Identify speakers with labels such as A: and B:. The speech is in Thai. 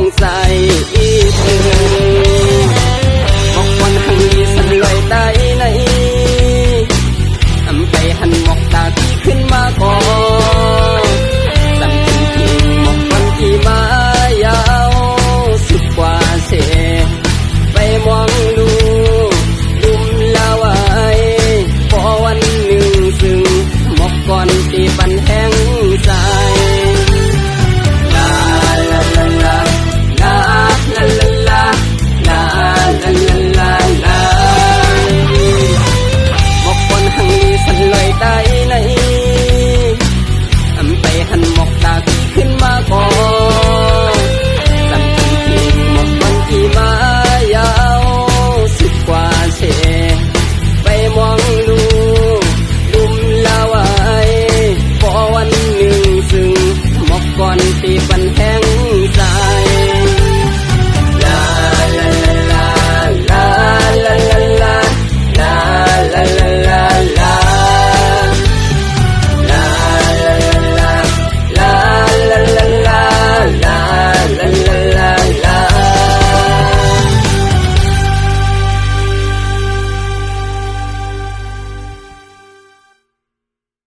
A: องใสอีกหนึ่งบอกวันข้างนี้สันเลยได้